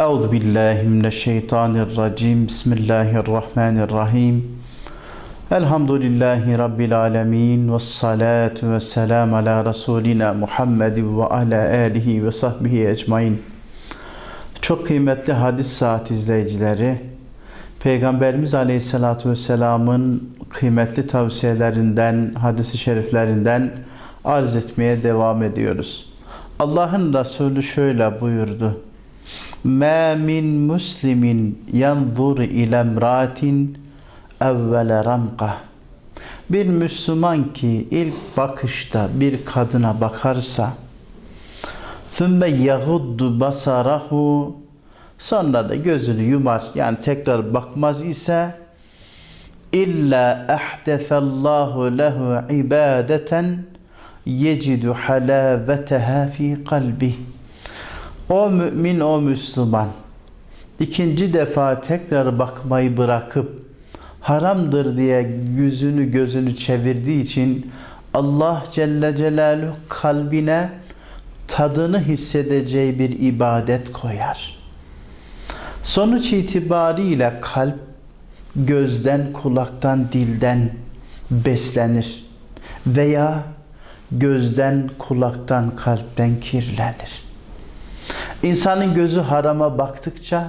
Euzu billahi mineşşeytanirracim. Bismillahirrahmanirrahim. Elhamdülillahi rabbil alamin ve salatu vesselam ala rasulina Muhammed ve ala alihi ve sahbihi ecmaîn. Çok kıymetli hadis saat izleyicileri, Peygamberimiz Aleyhisselatü Vesselam'ın kıymetli tavsiyelerinden, hadisi şeriflerinden arz etmeye devam ediyoruz. Allah'ın Resulü şöyle buyurdu. مَا مِنْ مُسْلِمٍ يَنْظُرْ اِلَى اَمْرَاتٍ اَوَّلَ رَمْقَةٍ Bir Müslüman ki ilk bakışta bir kadına bakarsa ثُمَّ يَغُدُّ بَصَرَهُ Sonra da gözünü yumar yani tekrar bakmaz ise illa ahdesallahu lehu ibadeten yecidu halaveteha fi kalbi. o mümin, o Müslüman ikinci defa tekrar bakmayı bırakıp haramdır diye yüzünü gözünü çevirdiği için Allah Celle Celaluhu kalbine tadını hissedeceği bir ibadet koyar. Sonuç itibariyle kalp gözden, kulaktan, dilden beslenir veya gözden, kulaktan, kalpten kirlenir. İnsanın gözü harama baktıkça,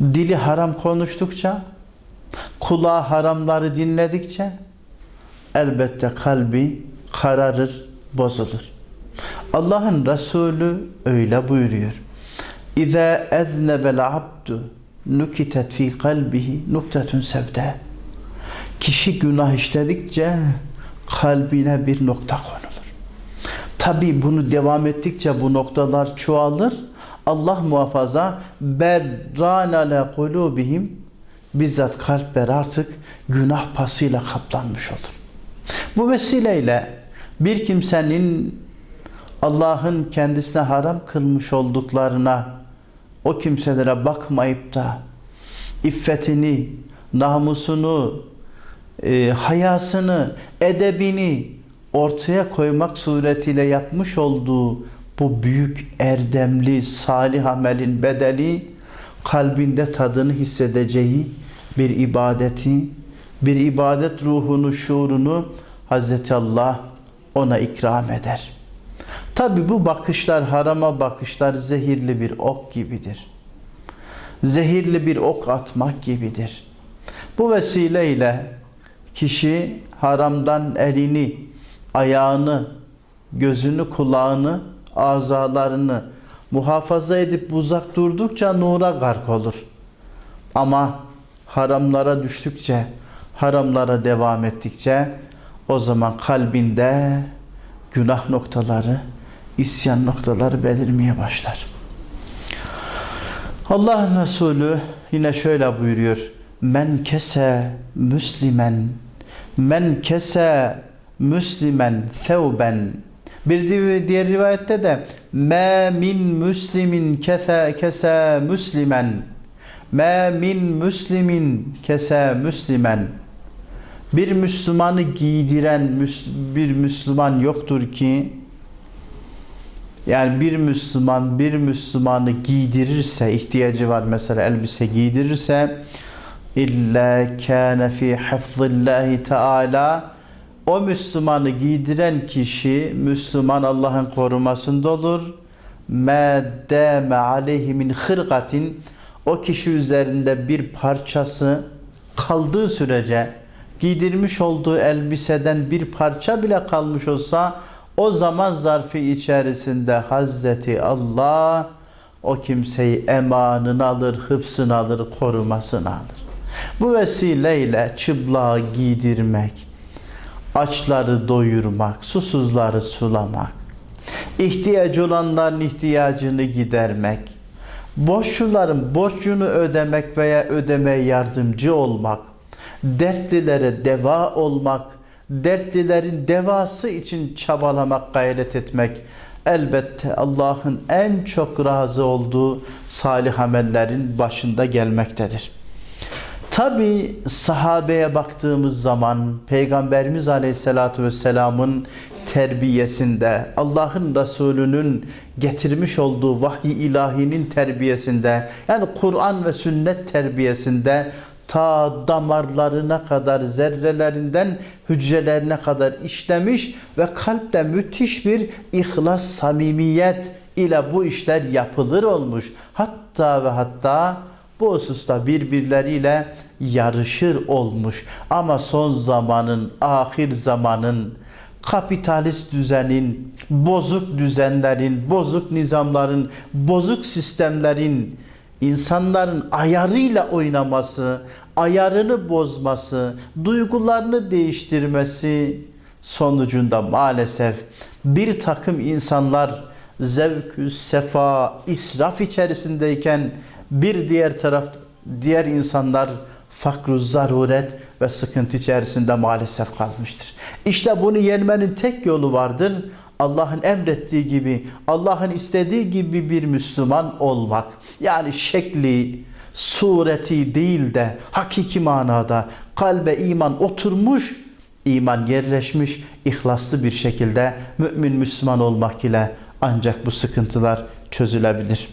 dili haram konuştukça, kulağı haramları dinledikçe elbette kalbi kararır, bozulur. Allah'ın Resulü öyle buyuruyor. İza eznebel abdu nukitet fi kalbihi nuktetun sevde. Kişi günah işledikçe kalbine bir nokta konulur. Tabi bunu devam ettikçe bu noktalar çoğalır. Allah muhafaza berran ala kulubihim bizzat kalpler artık günah pasıyla kaplanmış olur. Bu vesileyle bir kimsenin Allah'ın kendisine haram kılmış olduklarına o kimselere bakmayıp da iffetini, namusunu, e, hayasını, edebini ortaya koymak suretiyle yapmış olduğu bu büyük erdemli salih amelin bedeli kalbinde tadını hissedeceği bir ibadeti, bir ibadet ruhunu, şuurunu Hazreti Allah ona ikram eder. Tabi bu bakışlar, harama bakışlar zehirli bir ok gibidir. Zehirli bir ok atmak gibidir. Bu vesileyle kişi haramdan elini, ayağını, gözünü, kulağını, azalarını muhafaza edip uzak durdukça nura gark olur. Ama haramlara düştükçe, haramlara devam ettikçe o zaman kalbinde günah noktaları, isyan noktaları belirmeye başlar. Allah'ın Resulü yine şöyle buyuruyor. Men kese müslimen men kese müslimen thevben. Bir diğer rivayette de me min müslimin kese kese müslimen. Me min müslimin kese müslimen. Bir Müslümanı giydiren bir Müslüman yoktur ki yani bir Müslüman bir Müslümanı giydirirse ihtiyacı var mesela elbise giydirirse illa kana fi hafzillahi teala o Müslümanı giydiren kişi Müslüman Allah'ın korumasında olur. Dâme aleyhi min hırgatin o kişi üzerinde bir parçası kaldığı sürece giydirmiş olduğu elbiseden bir parça bile kalmış olsa o zaman zarfı içerisinde Hazreti Allah o kimseyi emanını alır, hıfsını alır, korumasını alır. Bu vesileyle çıplağı giydirmek, açları doyurmak, susuzları sulamak, ihtiyacı olanların ihtiyacını gidermek, borçluların borcunu ödemek veya ödemeye yardımcı olmak, dertlilere deva olmak, dertlilerin devası için çabalamak, gayret etmek. Elbette Allah'ın en çok razı olduğu salih amellerin başında gelmektedir. Tabi sahabeye baktığımız zaman Peygamberimiz Aleyhisselatü Vesselam'ın terbiyesinde, Allah'ın Resulü'nün getirmiş olduğu vahiy ilahinin terbiyesinde, yani Kur'an ve sünnet terbiyesinde ta damarlarına kadar, zerrelerinden hücrelerine kadar işlemiş ve kalpte müthiş bir ihlas, samimiyet ile bu işler yapılır olmuş. Hatta ve hatta bu hususta birbirleriyle yarışır olmuş. Ama son zamanın, ahir zamanın, kapitalist düzenin, bozuk düzenlerin, bozuk nizamların, bozuk sistemlerin insanların ayarıyla oynaması, ayarını bozması, duygularını değiştirmesi sonucunda maalesef bir takım insanlar zevkü sefa, israf içerisindeyken bir diğer taraf diğer insanlar fakru zaruret ve sıkıntı içerisinde maalesef kalmıştır. İşte bunu yenmenin tek yolu vardır. Allah'ın emrettiği gibi, Allah'ın istediği gibi bir Müslüman olmak. Yani şekli, sureti değil de hakiki manada kalbe iman oturmuş, iman yerleşmiş, ihlaslı bir şekilde mümin Müslüman olmak ile ancak bu sıkıntılar çözülebilir.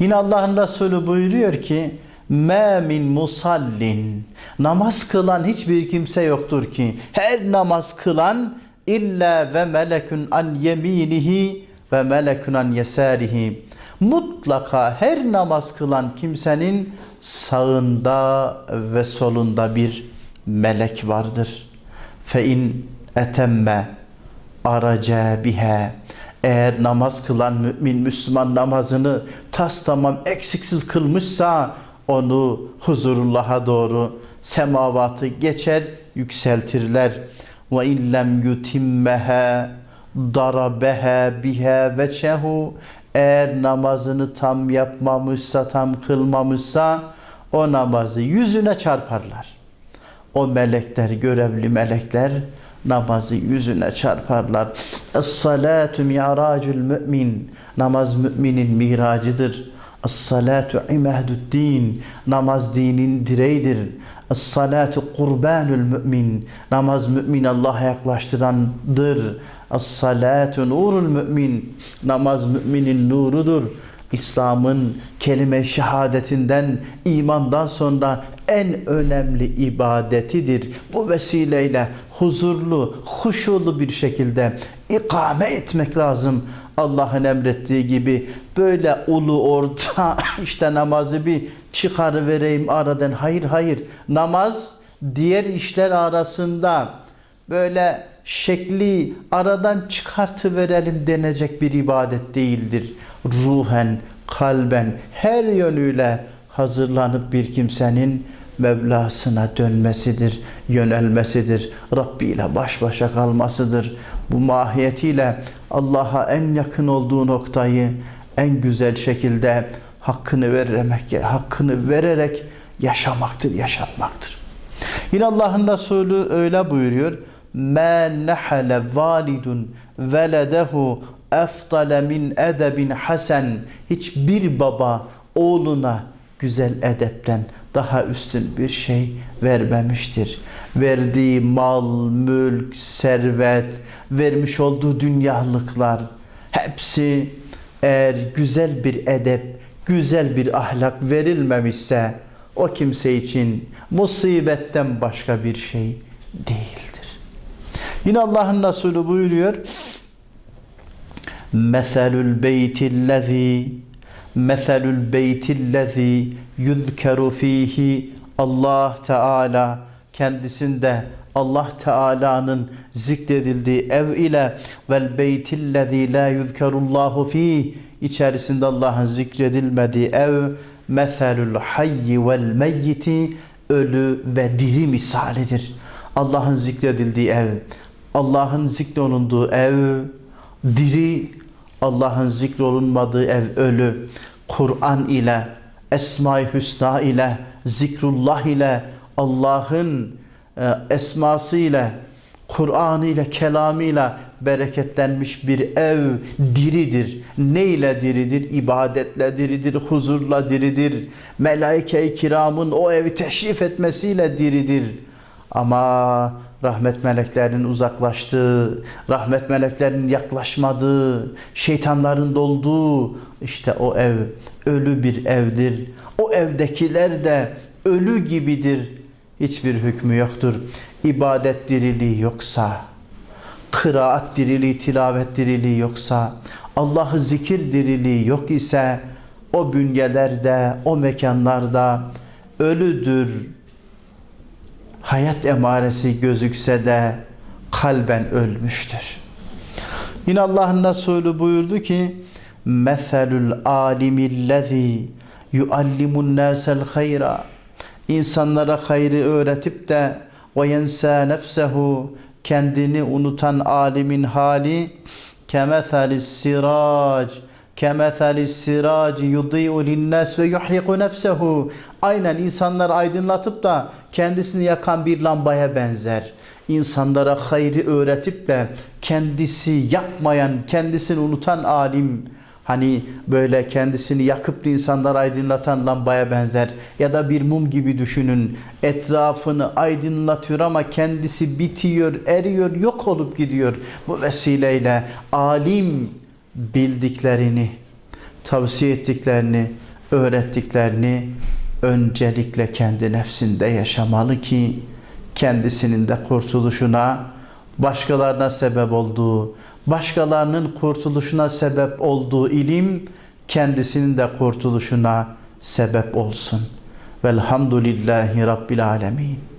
Yine Allah'ın Resulü buyuruyor ki مَا min musallin. Namaz kılan hiçbir kimse yoktur ki her namaz kılan illa ve melekun an yeminihi ve melekun an yesarihi mutlaka her namaz kılan kimsenin sağında ve solunda bir melek vardır. Fe in etemme araca biha eğer namaz kılan mümin Müslüman namazını tas tamam eksiksiz kılmışsa onu huzurullah'a doğru semavatı geçer yükseltirler. Ve illem yutimmeha darabeha biha veçehu eğer namazını tam yapmamışsa, tam kılmamışsa o namazı yüzüne çarparlar. O melekler, görevli melekler namazı yüzüne çarparlar. Es-salatu mi'racul mümin. Namaz müminin miracıdır. Es-salatu imadu'd-din. Namaz dinin direğidir. Es-salatu kurbanul mümin. Namaz mümin Allah'a yaklaştırandır. Es-salatu nurul mümin. Namaz müminin nurudur. İslam'ın kelime şehadetinden, imandan sonra en önemli ibadetidir. Bu vesileyle huzurlu, huşulu bir şekilde ikame etmek lazım. Allah'ın emrettiği gibi böyle ulu orta işte namazı bir çıkarıvereyim aradan. Hayır hayır namaz diğer işler arasında böyle şekli aradan çıkartıverelim denecek bir ibadet değildir. Ruhen, kalben, her yönüyle hazırlanıp bir kimsenin Mevlasına dönmesidir, yönelmesidir, Rabbi ile baş başa kalmasıdır. Bu mahiyetiyle Allah'a en yakın olduğu noktayı en güzel şekilde hakkını vererek, hakkını vererek yaşamaktır, yaşatmaktır. Yine Allah'ın Resulü öyle buyuruyor. مَا نَحَلَ validun veledehu eftale min edebin hasen hiçbir baba oğluna güzel edepten daha üstün bir şey vermemiştir. Verdiği mal, mülk, servet, vermiş olduğu dünyalıklar hepsi eğer güzel bir edep, güzel bir ahlak verilmemişse o kimse için musibetten başka bir şey değildir. Yine Allah'ın Resulü buyuruyor Meselül beytillezî Meselül beytillezî yuzkeru fihi Allah Teala kendisinde Allah Teala'nın zikredildiği ev ile vel beytillezî la yuzkerullahu fi içerisinde Allah'ın zikredilmediği ev meselül hayyi vel meyyiti ölü ve diri misalidir. Allah'ın zikredildiği ev, Allah'ın zikrolunduğu ev diri, Allah'ın zikrolunmadığı ev ölü. Kur'an ile, Esma-i Hüsna ile, zikrullah ile, Allah'ın e, esması ile, Kur'an ile, kelamıyla bereketlenmiş bir ev diridir. Ne ile diridir? İbadetle diridir, huzurla diridir. Melaike-i kiramın o evi teşrif etmesiyle diridir. Ama rahmet meleklerinin uzaklaştığı, rahmet meleklerinin yaklaşmadığı, şeytanların dolduğu işte o ev ölü bir evdir. O evdekiler de ölü gibidir. Hiçbir hükmü yoktur. İbadet diriliği yoksa, kıraat diriliği, tilavet diriliği yoksa, Allah'ı zikir diriliği yok ise o bünyelerde, o mekanlarda ölüdür. Hayat emaresi gözükse de kalben ölmüştür. Yine Allah'ın Resulü buyurdu ki Meselul alimillezî yuallimun nâsel hayra İnsanlara hayrı öğretip de ve yensâ nefsehu kendini unutan alimin hali kemeselis sirac sirac yudî'u linnâs ve yuhriku nefsehu aynen insanları aydınlatıp da kendisini yakan bir lambaya benzer. İnsanlara hayrı öğretip de kendisi yapmayan, kendisini unutan alim Hani böyle kendisini yakıp da insanları aydınlatan lambaya benzer. Ya da bir mum gibi düşünün. Etrafını aydınlatıyor ama kendisi bitiyor, eriyor, yok olup gidiyor. Bu vesileyle alim bildiklerini, tavsiye ettiklerini, öğrettiklerini öncelikle kendi nefsinde yaşamalı ki kendisinin de kurtuluşuna, başkalarına sebep olduğu, başkalarının kurtuluşuna sebep olduğu ilim kendisinin de kurtuluşuna sebep olsun. Velhamdülillahi Rabbil Alemin.